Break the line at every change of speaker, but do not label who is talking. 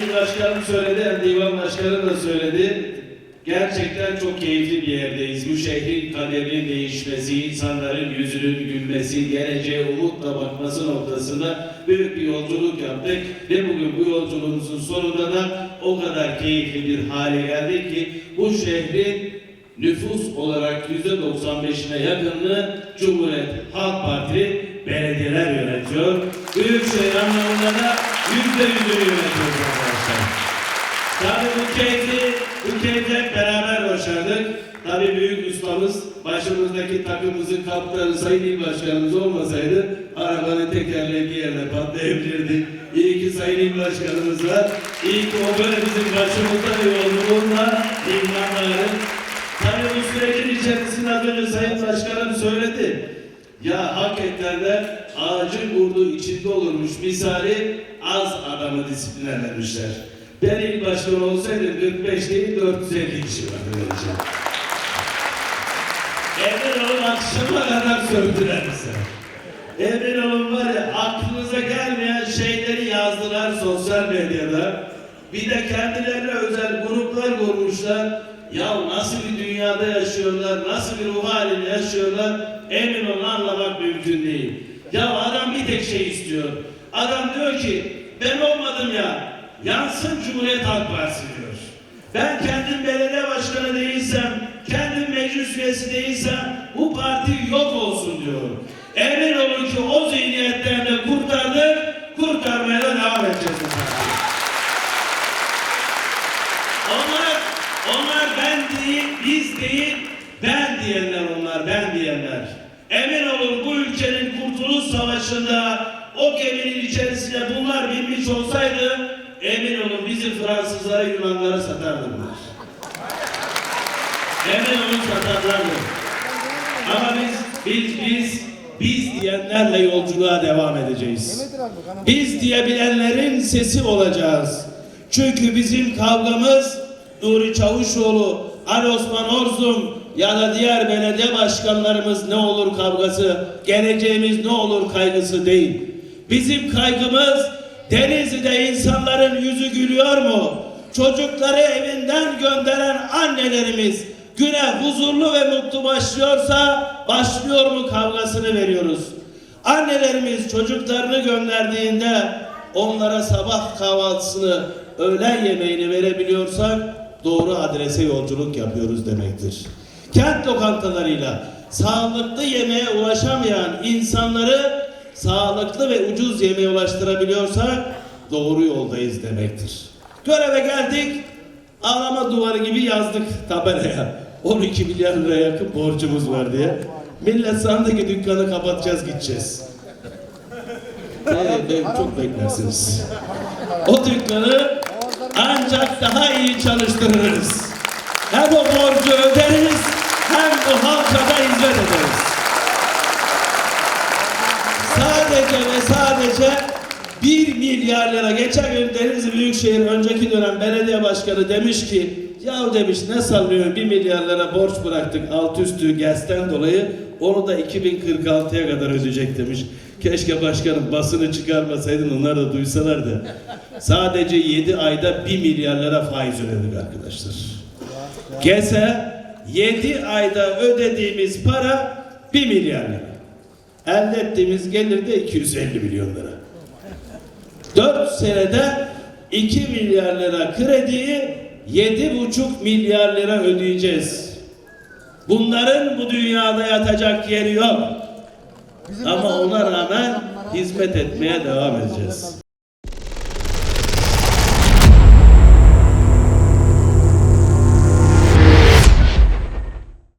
Başkanım söyledi, hem divan başkanı da söyledi. Gerçekten çok keyifli bir yerdeyiz. Bu şehrin kaderinin değişmesi, insanların yüzünün gülmesi, geleceğe umutla bakması noktasında büyük bir yolculuk yaptık. Ve bugün bu yolculuğumuzun sonunda da o kadar keyifli bir hale geldik ki bu şehrin nüfus olarak yüzde 95'ine yakınını Cumhuriyet Halk Partili belediyeler yönetiyor. Büyükşehir anlamında da yüzde yüzünü yönetiyoruz arkadaşlar. Tabii bu keyfi, bu keyfi hep beraber başardık. Tabii büyük ustamız, başımızdaki takımımızın kaptanı Sayın İl Başkanımız olmasaydı arabanın tekerleği bir yerde patlayabilirdi. İyi ki Sayın İl Başkanımız var. İyi ki o böyle bizim başımızda ve yolculuğunda imkanları. Tabii bu sürecin içerisinde az önce Sayın Başkanım söyledi. Ya hakikaten ağacın kurduğu içinde olurmuş misali az adamı disiplinlendirmişler. Ben ilk başkan olsaydım 45 değil 450 kişi vardı vereceğim. Emin olun akşama kadar sövdüler bize. Emin olun var ya aklınıza gelmeyen şeyleri yazdılar sosyal medyada. Bir de kendilerine özel gruplar kurmuşlar. Ya nasıl bir dünyada yaşıyorlar, nasıl bir ruh halinde yaşıyorlar emin olun anlamak mümkün değil. Ya adam bir tek şey istiyor. Adam diyor ki ben olmadım ya yansın Cumhuriyet Halk Partisi diyor. Ben kendim belediye başkanı değilsem, kendim meclis üyesi değilsem bu parti yok olsun diyor. Emin olun ki o zihniyetten kurtardık, kurtarmaya da devam edeceğiz partiyi. Onlar, ben değil, biz değil, ben diyenler onlar, ben diyenler. Emin olun bu ülkenin kurtuluş savaşında o geminin içerisine bunlar binmiş olsaydı emin olun bizi Fransızlara, Yunanlara satardılar. Emin olun satarlardı. Ama biz, biz, biz, biz diyenlerle yolculuğa devam edeceğiz. Biz diyebilenlerin sesi olacağız. Çünkü bizim kavgamız Nuri Çavuşoğlu, Ali Osman Orzum ya da diğer belediye başkanlarımız ne olur kavgası, geleceğimiz ne olur kaygısı değil. Bizim kaygımız Denizli'de insanların yüzü gülüyor mu? Çocukları evinden gönderen annelerimiz güne huzurlu ve mutlu başlıyorsa başlıyor mu kavgasını veriyoruz. Annelerimiz çocuklarını gönderdiğinde onlara sabah kahvaltısını, öğlen yemeğini verebiliyorsak doğru adrese yolculuk yapıyoruz demektir. Kent lokantalarıyla sağlıklı yemeğe ulaşamayan insanları sağlıklı ve ucuz yemeğe ulaştırabiliyorsak doğru yoldayız demektir. Göreve geldik, ağlama duvarı gibi yazdık tabelaya. 12 milyar liraya yakın borcumuz var diye. Millet sandı ki dükkanı kapatacağız gideceğiz. Be- çok beklersiniz. O dükkanı ancak daha iyi çalıştırırız. Hem o borcu öderiz hem bu halka da hizmet ederiz. Sadece ve sadece 1 milyar lira geçen gün Denizli Büyükşehir önceki dönem belediye başkanı demiş ki ya demiş ne sallıyorsun 1 milyar lira borç bıraktık alt üstü GES'ten dolayı onu da 2046'ya kadar ödeyecek demiş. Keşke başkanım basını çıkarmasaydın onlar da duysalardı. Sadece 7 ayda 1 milyar lira faiz ödedik arkadaşlar. GES'e 7 ayda ödediğimiz para 1 milyar lira. Elde ettiğimiz gelir de 250 milyon lira. 4 senede 2 milyar lira krediyi 7,5 milyar lira ödeyeceğiz. Bunların bu dünyada yatacak yeri yok. Ama ona rağmen hizmet etmeye devam edeceğiz.